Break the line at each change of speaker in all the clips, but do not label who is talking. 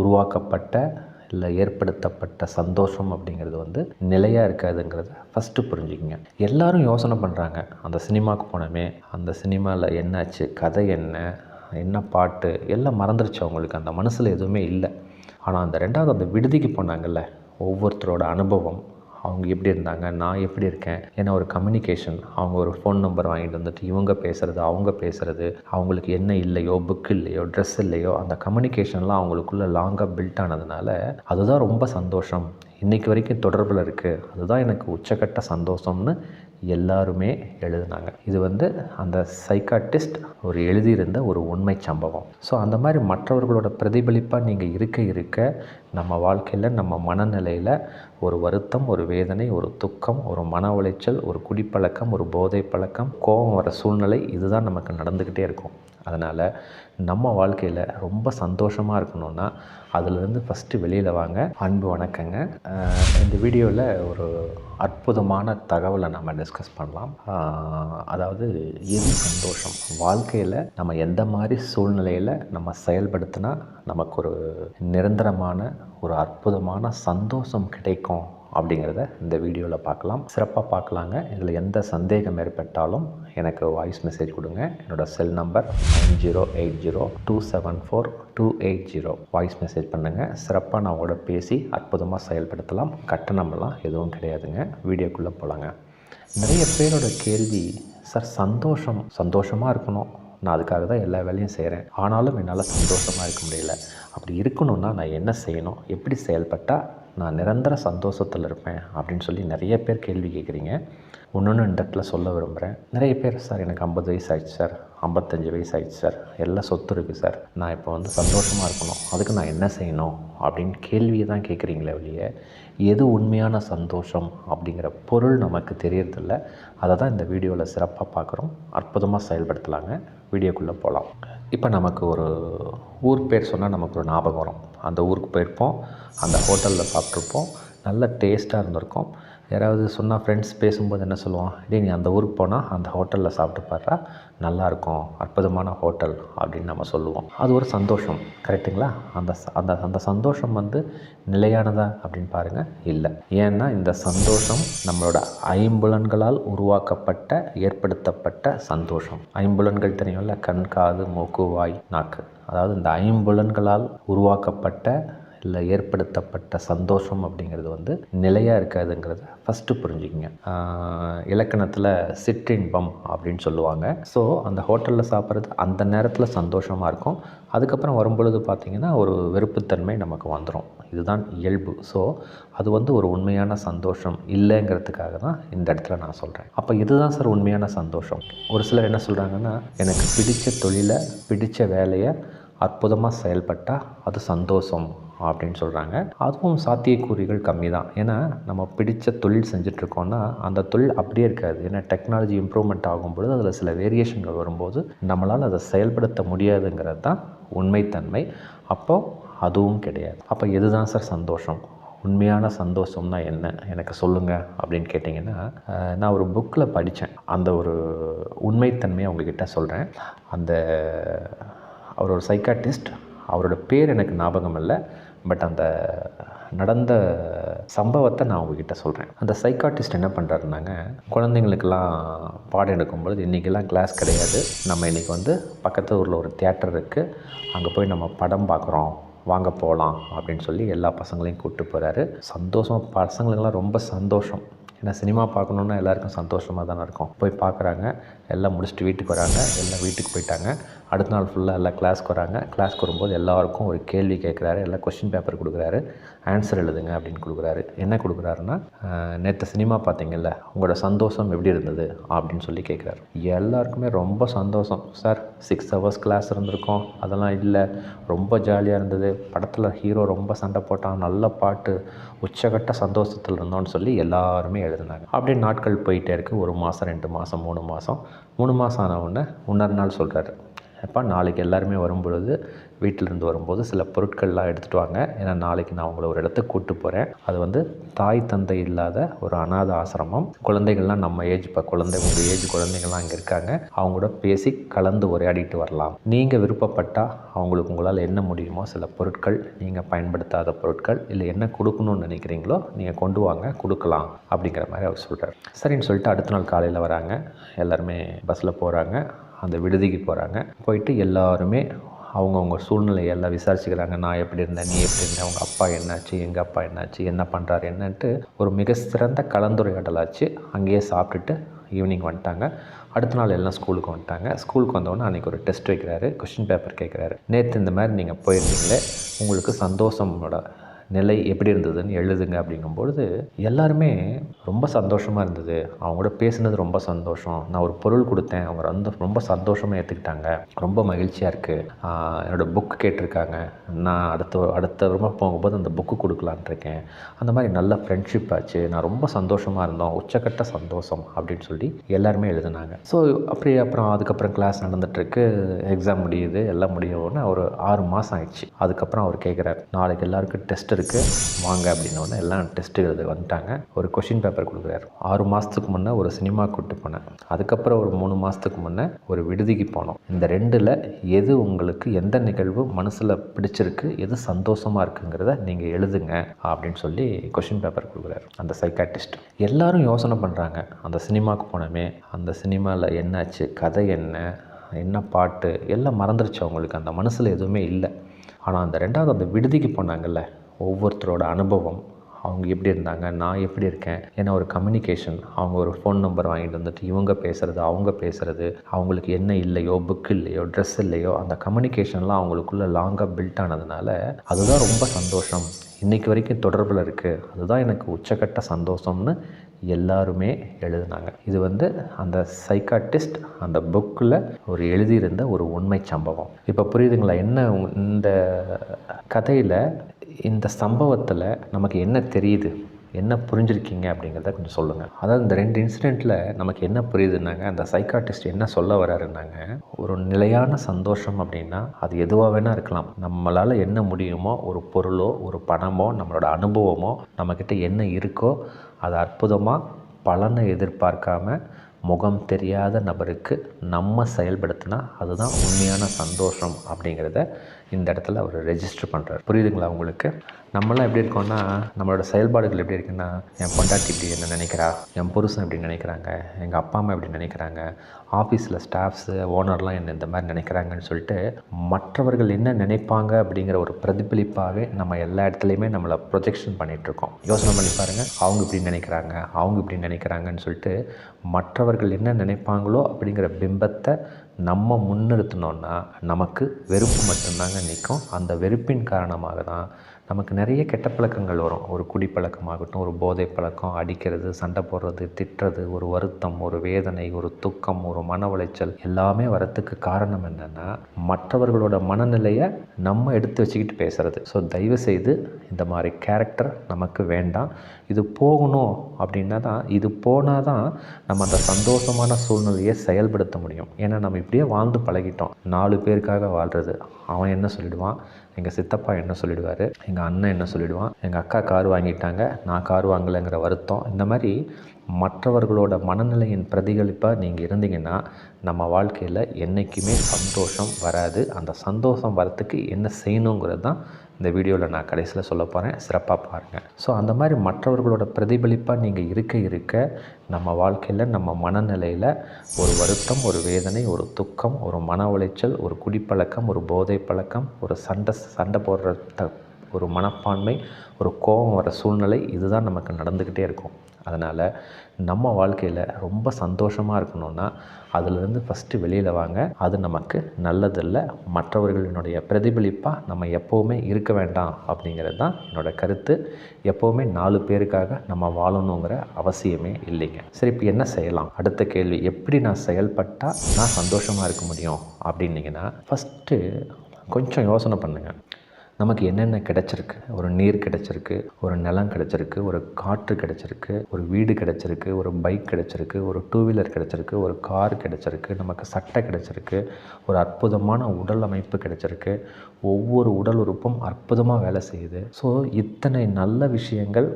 உருவாக்கப்பட்ட இல்லை ஏற்படுத்தப்பட்ட சந்தோஷம் அப்படிங்கிறது வந்து நிலையாக இருக்காதுங்கிறத ஃபஸ்ட்டு புரிஞ்சுக்கங்க. எல்லாரும் யோசனை பண்ணுறாங்க அந்த சினிமாவுக்கு போனோமே அந்த சினிமாவில் என்னாச்சு கதை என்ன என்ன பாட்டு எல்லாம் மறந்துருச்சு அவங்களுக்கு. அந்த மனசில் எதுவுமே இல்லை. ஆனால் அந்த ரெண்டாவது அந்த விடுதிக்கு போனாங்கல்ல ஒவ்வொருத்தரோட அனுபவம் அவங்க எப்படி இருந்தாங்க நான் எப்படி இருக்கேன் ஏன்னா ஒரு கம்யூனிகேஷன் அவங்க ஒரு ஃபோன் நம்பர் வாங்கிட்டு வந்துட்டு இவங்க பேசுகிறது அவங்க பேசுகிறது அவங்களுக்கு என்ன இல்லையோ புக் இல்லையோ ட்ரெஸ் இல்லையோ அந்த கம்யூனிகேஷன்லாம் அவங்களுக்குள்ள லாங்காக பில்ட் ஆனதுனால அதுதான் ரொம்ப சந்தோஷம். இன்றைக்கி வரைக்கும் தொடர்பில் இருக்குது அதுதான் எனக்கு உச்சக்கட்ட சந்தோஷம்னு எல்லாருமே எழுதுனாங்க. இது வந்து அந்த சைக்காட்டிஸ்ட் ஒரு எழுதியிருந்த ஒரு உண்மை சம்பவம். ஸோ அந்த மாதிரி மற்றவர்களோட பிரதிபலிப்பாக நீங்கள் இருக்க இருக்க நம்ம வாழ்க்கையில் நம்ம மனநிலையில் ஒரு வருத்தம் ஒரு வேதனை ஒரு துக்கம் ஒரு மன உளைச்சல் ஒரு குடிப்பழக்கம் ஒரு போதை பழக்கம் கோபம் வர சூழ்நிலை இதுதான் நமக்கு நடந்துக்கிட்டே இருக்கும். அதனால் நம்ம வாழ்க்கையில் ரொம்ப சந்தோஷமாக இருக்கணும்னா அதுலேருந்து ஃபஸ்ட்டு வெளியில் வாங்க. அன்பு வணக்கங்க. இந்த வீடியோவில் ஒரு அற்புதமான தகவலை நம்ம டிஸ்கஸ் பண்ணலாம். அதாவது எது சந்தோஷம்? வாழ்க்கையில் நம்ம எந்த மாதிரி சூழ்நிலையில் நம்ம செயல்படுத்தினா நமக்கு ஒரு நிரந்தரமான ஒரு அற்புதமான சந்தோஷம் கிடைக்கும்? அப்படிங்கிறத இந்த வீடியோவில் பார்க்கலாம். சிறப்பாக பார்க்கலாங்க. இதில் எந்த சந்தேகம் ஏற்பட்டாலும் எனக்கு வாய்ஸ் மெசேஜ் கொடுங்க. என்னோடய cell number nine zero eight zero two seven four two eight zero. Voice message பண்ணுங்கள் சிறப்பாக நான் கூட பேசி அற்புதமாக செயல்படுத்தலாம். கட்டணமெல்லாம் எதுவும் கிடையாதுங்க. வீடியோக்குள்ளே போகலாங்க நிறைய பேரோட கேள்வி சார் சந்தோஷம் சந்தோஷமாக இருக்கணும். நான் அதுக்காக தான் எல்லா வேலையும் செய்கிறேன். ஆனாலும் என்னால் சந்தோஷமாக இருக்க முடியல. அப்படி இருக்கணும்னா நான் என்ன செய்யணும்? எப்படி செயல்பட்டால் நான் நிரந்தர சந்தோஷத்தில் இருப்பேன் அப்படின்னு சொல்லி நிறைய பேர் கேள்வி கேட்குறீங்க. ஒன்று இந்த இடத்துல சொல்ல விரும்புகிறேன் நிறைய பேர் சார் எனக்கு ஐம்பது வயசு ஆயிடுச்சு சார். ஐம்பத்தஞ்சு வயசு ஆயிடுச்சு சார். எல்லாம் சொத்து இருக்குது சார். நான் இப்போ வந்து சந்தோஷமாக இருக்கணும். அதுக்கு நான் என்ன செய்யணும் அப்படின்னு கேள்வியை தான் கேட்குறீங்களே வெளியே எது உண்மையான சந்தோஷம் அப்படிங்கிற பொருள் நமக்கு தெரியறதில்ல. அதை தான் இந்த வீடியோவில் சிறப்பாக பார்க்குறோம் அற்புதமாக செயல்படுத்தலாங்க. வீடியோக்குள்ளே போகலாம் இப்போ நமக்கு ஒரு ஊர் பேர் சொன்னால் நமக்கு ஒரு ஞாபகம் வரும். அந்த ஊருக்கு போயிருப்போம். அந்த ஹோட்டலில் சாப்பிட்ருப்போம் நல்ல டேஸ்ட்டாக இருந்திருக்கும். யாராவது சொன்னால் ஃப்ரெண்ட்ஸ் பேசும்போது என்ன சொல்லுவான்? டேய் நீ அந்த ஊருக்கு போனால் அந்த ஹோட்டலில் சாப்பிட்டு பாடுறா நல்லாயிருக்கும் அற்புதமான ஹோட்டல் அப்படின்னு நம்ம சொல்லுவோம். அது ஒரு சந்தோஷம் கரெக்டுங்களா அந்த அந்த அந்த சந்தோஷம் வந்து நிலையானதா அப்படின்னு பாருங்கள் இல்லை. ஏன்னா இந்த சந்தோஷம் நம்மளோட ஐம்புலன்களால் உருவாக்கப்பட்ட ஏற்படுத்தப்பட்ட சந்தோஷம். ஐம்புலன்கள் தெரியும்ல? கண் காது மூக்கு வாய் நாக்கு. அதாவது இந்த ஐம்புலன்களால் உருவாக்கப்பட்ட இல்லை ஏற்படுத்தப்பட்ட சந்தோஷம் அப்படிங்கிறது வந்து நிலையாக இருக்காதுங்கிறத ஃபஸ்ட்டு புரிஞ்சுக்கங்க. இலக்கணத்தில் இலக்கணத்தில் சிற்றின்பம் அப்படின்னு சொல்லுவாங்க. ஸோ அந்த ஹோட்டலில் சாப்பிட்றது அந்த நேரத்தில் சந்தோஷமாக இருக்கும். அதுக்கப்புறம் வரும்பொழுது பார்த்திங்கன்னா ஒரு வெறுப்புத்தன்மை நமக்கு வந்துடும் இதுதான் இயல்பு. ஸோ அது வந்து ஒரு உண்மையான சந்தோஷம் இல்லைங்கிறதுக்காக தான் இந்த இடத்துல நான் சொல்கிறேன் அப்போ இதுதான் சார் உண்மையான சந்தோஷம். ஒரு சிலர் என்ன சொல்கிறாங்கன்னா எனக்கு பிடித்த தொழிலை பிடித்த வேலையை அற்புதமாக செயல்பட்டால் அது சந்தோஷம். அப்படின்னு சொல்கிறாங்க அதுவும் சாத்தியக்கூறுகள் கம்மி தான் ஏன்னா நம்ம பிடித்த தொழில் செஞ்சிட்ருக்கோன்னா அந்த தொழில் அப்படியே இருக்காது. ஏன்னா டெக்னாலஜி இம்ப்ரூவ்மெண்ட் ஆகும்பொழுது அதில் சில வேரியேஷன்கள் வரும்போது நம்மளால் அதை செயல்படுத்த முடியாதுங்கிறது தான் உண்மைத்தன்மை. அப்போது அதுவும் கிடையாது. அப்போ இதுதான் சார் சந்தோஷம்? உண்மையான சந்தோஷம்னா என்ன? எனக்கு சொல்லுங்கள் அப்படின்னு கேட்டிங்கன்னா நான் ஒரு புக்கில் படித்தேன் அந்த ஒரு உண்மைத்தன்மையை அவங்கக்கிட்ட சொல்கிறேன் அந்த அவர் ஒரு சைக்காட்டிஸ்ட் அவரோட பேர் எனக்கு ஞாபகம் இல்லை. பட் அந்த நடந்த சம்பவத்தை நான் உங்ககிட்ட சொல்கிறேன் அந்த சைக்காட்டிஸ்ட் என்ன பண்ணுறாருனாங்க குழந்தைங்களுக்கெல்லாம் பாடம் எடுக்கும்பொழுது இன்றைக்கெல்லாம் கிளாஸ் கிடையாது. நம்ம இன்றைக்கி வந்து பக்கத்து ஊரில் ஒரு தியேட்டர் இருக்குது அங்கே போய் நம்ம படம் பார்க்குறோம். வாங்க போகலாம் அப்படின்னு சொல்லி எல்லா பசங்களையும் கூப்பிட்டு போகிறாரு சந்தோஷம் பசங்களுக்கெல்லாம் ரொம்ப சந்தோஷம். ஏன்னா சினிமா பார்க்கணுன்னா எல்லாருக்கும் சந்தோஷமாக தானே இருக்கும். போய் பார்க்குறாங்க. எல்லாம் முடிச்சுட்டு வீட்டுக்கு வராங்க. எல்லாம் வீட்டுக்கு போயிட்டாங்க. அடுத்த நாள் ஃபுல்லாக எல்லாம் கிளாஸ்க்கு வராங்க. கிளாஸ்க்கு வரும்போது எல்லாருக்கும் ஒரு கேள்வி கேட்குறாரு எல்லாம் கொஷின் பேப்பர் கொடுக்குறாரு. ஆன்சர் எழுதுங்க அப்படின்னு கொடுக்குறாரு. என்ன கொடுக்குறாருன்னா நேற்று சினிமா பார்த்தீங்கல்ல உங்களோட சந்தோஷம் எப்படி இருந்தது? அப்படின்னு சொல்லி கேட்குறாரு எல்லாருக்குமே ரொம்ப சந்தோஷம். சார் சிக்ஸ் ஹவர்ஸ் கிளாஸ் இருந்திருக்கோம். அதெல்லாம் இல்லை. ரொம்ப ஜாலியாக இருந்தது. படத்தில் ஹீரோ ரொம்ப சண்டை போட்டான். நல்ல பாட்டு. உச்சகட்ட சந்தோஷத்தில் இருந்தோம்னு சொல்லி எல்லாருமே எழுதுனாங்க. அப்படியே நாட்கள் போயிட்டே இருக்குது ஒரு மாதம் ரெண்டு மாதம் மூணு மாதம் மூணு மாதம் ஆன உடனே இன்னொரு நாள் சொல்கிறாரு கண்டிப்பாக நாளைக்கு எல்லாருமே வரும்பொழுது வீட்டிலேருந்து வரும்போது சில பொருட்கள்லாம் எடுத்துகிட்டு வாங்க. ஏன்னா நாளைக்கு நான் உங்களை ஒரு இடத்துக்கு கூப்பிட்டு போகிறேன் அது வந்து தாய் தந்தை இல்லாத ஒரு அனாத ஆசிரமம். குழந்தைகள்லாம் நம்ம ஏஜ் இப்போ குழந்தை உங்கள் ஏஜ் குழந்தைகள்லாம் அங்கே இருக்காங்க. அவங்க கூட பேசி கலந்து உரையாடிட்டு வரலாம். நீங்கள் விருப்பப்பட்டால் அவங்களுக்கு உங்களால் என்ன முடியுமோ சில பொருட்கள் நீங்கள் பயன்படுத்தாத பொருட்கள் இல்லை என்ன கொடுக்கணும்னு நினைக்கிறீங்களோ நீங்கள் கொண்டு வாங்க கொடுக்கலாம் அப்படிங்கிற மாதிரி அவர் சொல்கிறார் சரின்னு சொல்லிட்டு அடுத்த நாள் காலையில் வராங்க. எல்லாருமே பஸ்ஸில் போகிறாங்க அந்த விடுதிக்கு போகிறாங்க போயிட்டு எல்லாருமே அவங்கவுங்க சூழ்நிலையெல்லாம் விசாரிச்சுக்கிறாங்க. நான் எப்படி இருந்தேன் நீ எப்படி இருந்தேன் உங்கள் அப்பா என்னாச்சு எங்கள் அப்பா என்னாச்சு என்ன பண்ணுறாரு என்னன்ட்டு ஒரு மிக சிறந்த கலந்துரையாடலாச்சு. அங்கேயே சாப்பிட்டுட்டு ஈவினிங் வந்துட்டாங்க. அடுத்த நாள் எல்லாம் ஸ்கூலுக்கு வந்துட்டாங்க. ஸ்கூலுக்கு வந்தவொடனே அன்றைக்கி ஒரு டெஸ்ட் வைக்கிறாரு கொஷின் பேப்பர் கேட்குறாரு நேற்று இந்த மாதிரி நீங்கள் போயிருந்தீங்களே உங்களுக்கு சந்தோஷமோட நிலை எப்படி இருந்ததுன்னு எழுதுங்க அப்படிங்கும்பொழுது எல்லாருமே ரொம்ப சந்தோஷமாக இருந்தது. அவங்க கூட பேசுனது ரொம்ப சந்தோஷம். நான் ஒரு பொருள் கொடுத்தேன். அவங்க வந்து ரொம்ப சந்தோஷமாக ஏற்றுக்கிட்டாங்க ரொம்ப மகிழ்ச்சியாக இருக்குது என்னோடய புக் கேட்டிருக்காங்க. நான் அடுத்த அடுத்த ரொம்ப போகும்போது அந்த புக்கு கொடுக்கலான் இருக்கேன். அந்த மாதிரி நல்ல ஃப்ரெண்ட்ஷிப் ஆச்சு. நான் ரொம்ப சந்தோஷமாக இருந்தோம். உச்சக்கட்ட சந்தோஷம் அப்படின்னு சொல்லி எல்லாருமே எழுதுனாங்க. ஸோ அப்படி அப்புறம் அதுக்கப்புறம் கிளாஸ் நடந்துகிட்ருக்கு எக்ஸாம் முடியுது. எல்லாம் முடிய ஒரு ஆறு மாதம் ஆயிடுச்சு. அதுக்கப்புறம் அவர் கேட்குறாரு நாளைக்கு எல்லாருக்கும் டெஸ்ட் இருக்குது வாங்க அப்படின்னோடனே எல்லாம் டெஸ்ட் எழுத வந்துட்டாங்க. ஒரு கொஷின் பேப்பர் கொடுக்குறாரு. ஆறு மாதத்துக்கு முன்னே ஒரு சினிமா கூப்பிட்டு போனேன். அதுக்கப்புறம் ஒரு மூணு மாதத்துக்கு முன்னே ஒரு விடுதிக்கு போனோம். இந்த ரெண்டில் எது உங்களுக்கு எந்த நிகழ்வு மனசில் பிடிச்சிருக்கு எது சந்தோஷமாக இருக்குங்கிறத நீங்கள் எழுதுங்க அப்படின்னு சொல்லி கொஷின் பேப்பர் கொடுக்குறாரு. அந்த சைக்காட்டிஸ்ட் எல்லாரும் யோசனை பண்ணுறாங்க அந்த சினிமாவுக்கு போனோமே. அந்த சினிமாவில் என்னாச்சு? கதை என்ன? என்ன பாட்டு? எல்லாம் மறந்துருச்சு அவங்களுக்கு. அந்த மனசில் எதுவுமே இல்லை. ஆனால் அந்த ரெண்டாவது அந்த விடுதிக்கு போனாங்கல்ல ஒவ்வொருத்தரோட அனுபவம். அவங்க எப்படி இருந்தாங்க? நான் எப்படி இருக்கேன்? ஏன்னா ஒரு கம்யூனிகேஷன் அவங்க ஒரு ஃபோன் நம்பர் வாங்கிட்டு வந்துட்டு இவங்க பேசுகிறது அவங்க பேசுகிறது அவங்களுக்கு என்ன இல்லையோ புக் இல்லையோ ட்ரெஸ் இல்லையோ அந்த கம்யூனிகேஷன்லாம் அவங்களுக்குள்ள லாங்காக பில்ட் ஆனதுனால அதுதான் ரொம்ப சந்தோஷம். இன்றைக்கி வரைக்கும் தொடர்பில் இருக்குது அதுதான் எனக்கு உச்சக்கட்ட சந்தோஷம்னு எல்லாருமே எழுதினாங்க. இது வந்து அந்த சைக்காட்டிஸ்ட் அந்த புக்கில் ஒரு எழுதியிருந்த ஒரு உண்மை சம்பவம். இப்போ புரியுதுங்களா? என்ன இந்த கதையில் இந்த சம்பவத்தில் நமக்கு என்ன தெரியுது? என்ன புரிஞ்சிருக்கீங்க அப்படிங்கிறத கொஞ்சம் சொல்லுங்கள் அதாவது இந்த ரெண்டு இன்சிடெண்ட்டில் நமக்கு என்ன புரியுதுன்னாங்க அந்த சைக்காட்டிஸ்ட் என்ன சொல்ல வராருன்னாங்க ஒரு நிலையான சந்தோஷம் அப்படின்னா அது எதுவாக வேணால் இருக்கலாம். நம்மளால் என்ன முடியுமோ ஒரு பொருளோ ஒரு பணமோ நம்மளோட அனுபவமோ நம்மக்கிட்ட என்ன இருக்கோ அது அற்புதமாக பலனை எதிர்பார்க்காம முகம் தெரியாத நபருக்கு நம்ம செயல்படுத்தினா அதுதான் உண்மையான சந்தோஷம் அப்படிங்கிறத இந்த இடத்துல அவர் ரெஜிஸ்டர் பண்ணுறாரு புரியுதுங்களா உங்களுக்கு? நம்மளாம் எப்படி இருக்கோம்னா நம்மளோட செயல்பாடுகள் எப்படி இருக்குன்னா என் பொண்டாட்டி இப்படி என்ன நினைக்கிறா? என் புருஷன் இப்படி நினைக்கிறாங்க? எங்கள் அப்பா அம்மா இப்படி நினைக்கிறாங்க? ஆஃபீஸில் ஸ்டாஃப்ஸு ஓனர்லாம் என்ன இந்த மாதிரி நினைக்கிறாங்கன்னு சொல்லிட்டு மற்றவர்கள் என்ன நினைப்பாங்க அப்படிங்கிற ஒரு பிரதிபலிப்பாகவே நம்ம எல்லா இடத்துலையுமே நம்மளை ப்ரொஜெக்ஷன் பண்ணிகிட்ருக்கோம் யோசனை பண்ணி பாருங்கள் அவங்க இப்படி நினைக்கிறாங்க அவங்க இப்படி நினைக்கிறாங்கன்னு சொல்லிட்டு மற்றவர்கள் என்ன நினைப்பாங்களோ அப்படிங்கிற பிம்பத்தை நம்ம முன்னிறுத்தினோன்னா நமக்கு வெறுப்பு மட்டும்தாங்க நிற்கும் அந்த வெறுப்பின் காரணமாக தான் நமக்கு நிறைய கெட்ட பழக்கங்கள் வரும். ஒரு குடிப்பழக்கமாகட்டும் ஒரு போதை பழக்கம் அடிக்கிறது சண்டை போடுறது திட்டுறது ஒரு வருத்தம் ஒரு வேதனை ஒரு துக்கம் ஒரு மன உளைச்சல் எல்லாமே வரத்துக்கு காரணம் என்னென்னா மற்றவர்களோட மனநிலையை நம்ம எடுத்து வச்சுக்கிட்டு பேசுகிறது ஸோ தயவு செய்து இந்த மாதிரி கேரக்டர் நமக்கு வேண்டாம். இது போகணும் அப்படின்னா தான் இது போனால் தான் நம்ம அந்த சந்தோஷமான சூழ்நிலையை செயல்படுத்த முடியும். ஏன்னா நம்ம இப்படியே வாழ்ந்து பழகிட்டோம். நாலு பேருக்காக வாழ்கிறது அவன் என்ன சொல்லிடுவான்? எங்கள் சித்தப்பா என்ன சொல்லிடுவார் எங்கள் அண்ணன் என்ன சொல்லிடுவான் எங்கள் அக்கா கார் வாங்கிட்டாங்க நான் கார் வாங்கலைங்கிற வருத்தம் இந்த மாதிரி மற்றவர்களோட மனநிலையின் பிரதிகளிப்பாக நீங்கள் இருந்தீங்கன்னா நம்ம வாழ்க்கையில் என்றைக்குமே சந்தோஷம் வராது. அந்த சந்தோஷம் வரத்துக்கு என்ன செய்யணுங்கிறது தான் இந்த வீடியோவில் நான் கடைசியில் சொல்ல போகிறேன் சிறப்பாக பாருங்கள் ஸோ அந்த மாதிரி மற்றவர்களோட பிரதிபலிப்பாக நீங்கள் இருக்க இருக்க நம்ம வாழ்க்கையில் நம்ம மனநிலையில் ஒரு வருத்தம் ஒரு வேதனை ஒரு துக்கம் ஒரு மன உளைச்சல் ஒரு குடிப்பழக்கம் ஒரு போதை பழக்கம் ஒரு சண்டை சண்டை போடுற த ஒரு மனப்பான்மை ஒரு கோபம் வர சூழ்நிலை இதுதான் நமக்கு நடந்துக்கிட்டே இருக்கும். அதனால் நம்ம வாழ்க்கையில் ரொம்ப சந்தோஷமாக இருக்கணும்னா அதுலேருந்து ஃபஸ்ட்டு வெளியில் வாங்க. அது நமக்கு நல்லதில்லை. மற்றவர்களினுடைய பிரதிபலிப்பாக நம்ம எப்போவுமே இருக்க வேண்டாம் அப்படிங்கிறது தான் என்னோட கருத்து. எப்போவுமே நாலு பேருக்காக நம்ம வாழணுங்கிற அவசியமே இல்லைங்க. சரி இப்போ என்ன செய்யலாம்? அடுத்த கேள்வி எப்படி நான் செயல்பட்டால் நான் சந்தோஷமாக இருக்க முடியும் அப்படின்னீங்கன்னா ஃபஸ்ட்டு கொஞ்சம் யோசனை பண்ணுங்கள் நமக்கு என்னென்ன கிடைச்சிருக்கு? ஒரு நீர் கிடைச்சிருக்கு ஒரு நிலம் கிடைச்சிருக்கு ஒரு காற்று கிடைச்சிருக்கு ஒரு வீடு கிடைச்சிருக்கு ஒரு பைக் கிடைச்சிருக்கு ஒரு டூ வீலர் கிடைச்சிருக்கு ஒரு கார் கிடைச்சிருக்கு நமக்கு சட்டை கிடைச்சிருக்கு ஒரு அற்புதமான உடல் அமைப்பு கிடைச்சிருக்கு. ஒவ்வொரு உடல் உறுப்பும் அற்புதமாக வேலை செய்யுது. ஸோ இத்தனை நல்ல விஷயங்கள்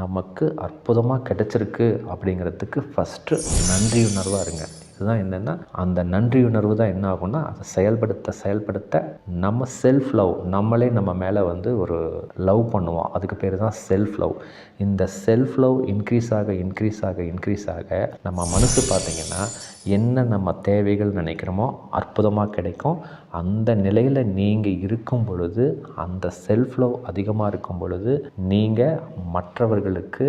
நமக்கு அற்புதமாக கிடைச்சிருக்கு அப்படிங்கிறதுக்கு ஃபஸ்ட்டு நன்றியுணர்வாக இருங்க. தான் என்னென்னா அந்த நன்றியுணர்வு தான் என்ன ஆகும்னா அதை செயல்படுத்த செயல்படுத்த நம்ம செல்ஃப் லவ் நம்மளே நம்ம மேலே வந்து ஒரு லவ் பண்ணுவோம். அதுக்கு பேர் தான் செல்ஃப் லவ் இந்த செல்ஃப் லவ் இன்க்ரீஸ் ஆக இன்க்ரீஸ் ஆக இன்க்ரீஸ் ஆக நம்ம மனசு பார்த்திங்கன்னா என்ன நம்ம தேவைகள் நினைக்கிறோமோ அற்புதமாக கிடைக்கும். அந்த நிலையில் நீங்கள் இருக்கும் பொழுது அந்த செல்ஃப் லவ் அதிகமாக இருக்கும் பொழுது நீங்கள் மற்றவர்களுக்கு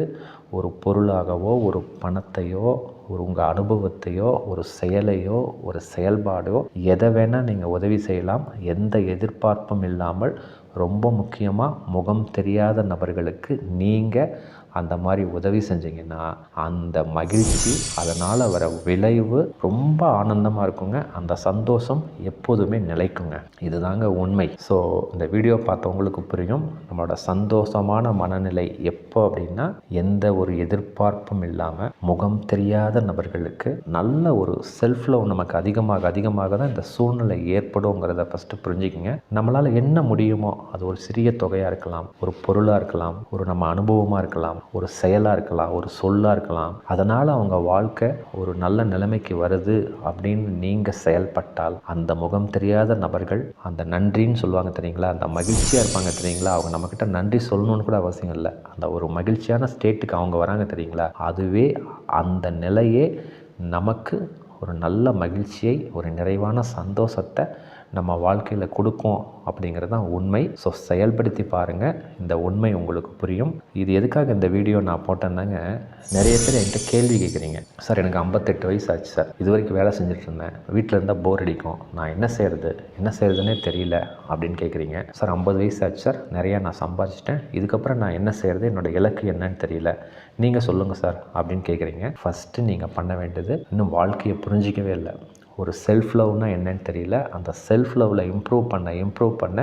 ஒரு பொருளாகவோ ஒரு பணத்தையோ ஒரு உங்கள் அனுபவத்தையோ ஒரு செயலையோ ஒரு செயல்பாடோ எதை வேணால் நீங்கள் உதவி செய்யலாம். எந்த எதிர்பார்ப்பும் இல்லாமல் ரொம்ப முக்கியமாக முகம் தெரியாத நபர்களுக்கு நீங்கள் அந்த மாதிரி உதவி செஞ்சீங்கன்னா அந்த மகிழ்ச்சி அதனால் வர விளைவு ரொம்ப ஆனந்தமாக இருக்குங்க. அந்த சந்தோஷம் எப்போதுமே நிலைக்குங்க. இதுதாங்க உண்மை. ஸோ இந்த வீடியோ பார்த்தவங்களுக்கு புரியும். நம்மளோட சந்தோஷமான மனநிலை எப்போ அப்படின்னா எந்த ஒரு எதிர்பார்ப்பும் இல்லாமல் முகம் தெரியாத நபர்களுக்கு நல்ல ஒரு செல்ஃப் லவ் நமக்கு அதிகமாக அதிகமாக தான் இந்த சூழ்நிலை ஏற்படுங்கிறத ஃபஸ்ட்டு புரிஞ்சுக்கிங்க. நம்மளால் என்ன முடியுமோ அது ஒரு சிறிய தொகையாக இருக்கலாம் ஒரு பொருளாக இருக்கலாம் ஒரு நம்ம அனுபவமாக இருக்கலாம் ஒரு செயலாக இருக்கலாம் ஒரு சொல்லாக இருக்கலாம். அதனால் அவங்க வாழ்க்கை ஒரு நல்ல நிலைமைக்கு வருது அப்படின்னு நீங்கள் செயல்பட்டால் அந்த முகம் தெரியாத நபர்கள் அந்த நன்றின்னு சொல்லுவாங்க தெரியுங்களா அந்த மகிழ்ச்சியாக இருப்பாங்க தெரியுங்களா அவங்க நம்மக்கிட்ட நன்றி சொல்லணும்னு கூட அவசியம் இல்லை. அந்த ஒரு மகிழ்ச்சியான ஸ்டேட்டுக்கு அவங்க வராங்க தெரியுங்களா அதுவே அந்த நிலையே நமக்கு ஒரு நல்ல மகிழ்ச்சியை ஒரு நிறைவான சந்தோஷத்தை நம்ம வாழ்க்கையில் கொடுக்கும் அப்படிங்கிறது தான் உண்மை. ஸோ செயல்படுத்தி பாருங்கள் இந்த உண்மை உங்களுக்கு புரியும். இது எதுக்காக இந்த வீடியோ நான் போட்டேன்னாங்க நிறைய பேர் என்கிட்ட கேள்வி கேட்குறீங்க சார் எனக்கு ஐம்பத்தெட்டு வயசு ஆச்சு சார். இது வரைக்கும் வேலை செஞ்சுட்டு இருந்தேன். வீட்டில் இருந்தால் போர் அடிக்கும். நான் என்ன செய்கிறது என்ன செய்கிறதுனே தெரியல அப்படின்னு கேட்குறீங்க சார் ஐம்பது வயசு ஆச்சு சார். நிறையா நான் சம்பாதிச்சிட்டேன். இதுக்கப்புறம் நான் என்ன செய்கிறது என்னோடய இலக்கு என்னன்னு தெரியல. நீங்கள் சொல்லுங்கள் சார் அப்படின்னு கேட்குறீங்க ஃபஸ்ட்டு நீங்கள் பண்ண வேண்டியது இன்னும் வாழ்க்கையை புரிஞ்சிக்கவே இல்லை. ஒரு செல்ஃப் லவ்னா என்னன்னு தெரியல. அந்த செல்ஃப் லவ்வில் இம்ப்ரூவ் பண்ண இம்ப்ரூவ் பண்ண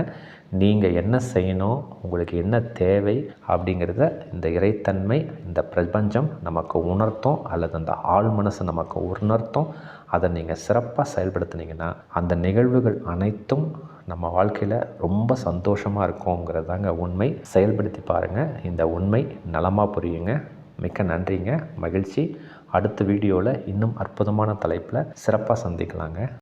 நீங்கள் என்ன செய்யணும் உங்களுக்கு என்ன தேவை அப்படிங்கிறத இந்த இறைத்தன்மை இந்த பிரபஞ்சம் நமக்கு உணர்த்தும் அல்லது அந்த ஆள் மனசு நமக்கு உணர்த்தும். அதை நீங்கள் சிறப்பாக செயல்படுத்துனீங்கன்னா அந்த நிகழ்வுகள் அனைத்தும் நம்ம வாழ்க்கையில் ரொம்ப சந்தோஷமாக இருக்கோங்கிறது தாங்க உண்மை. செயல்படுத்தி பாருங்கள் இந்த உண்மை நலமாக புரியுங்க. மிக்க நன்றிங்க. மகிழ்ச்சி. அடுத்த வீடியோவில் இன்னும் அற்புதமான தலைப்பில் சிறப்பாக சந்திக்கலாங்க.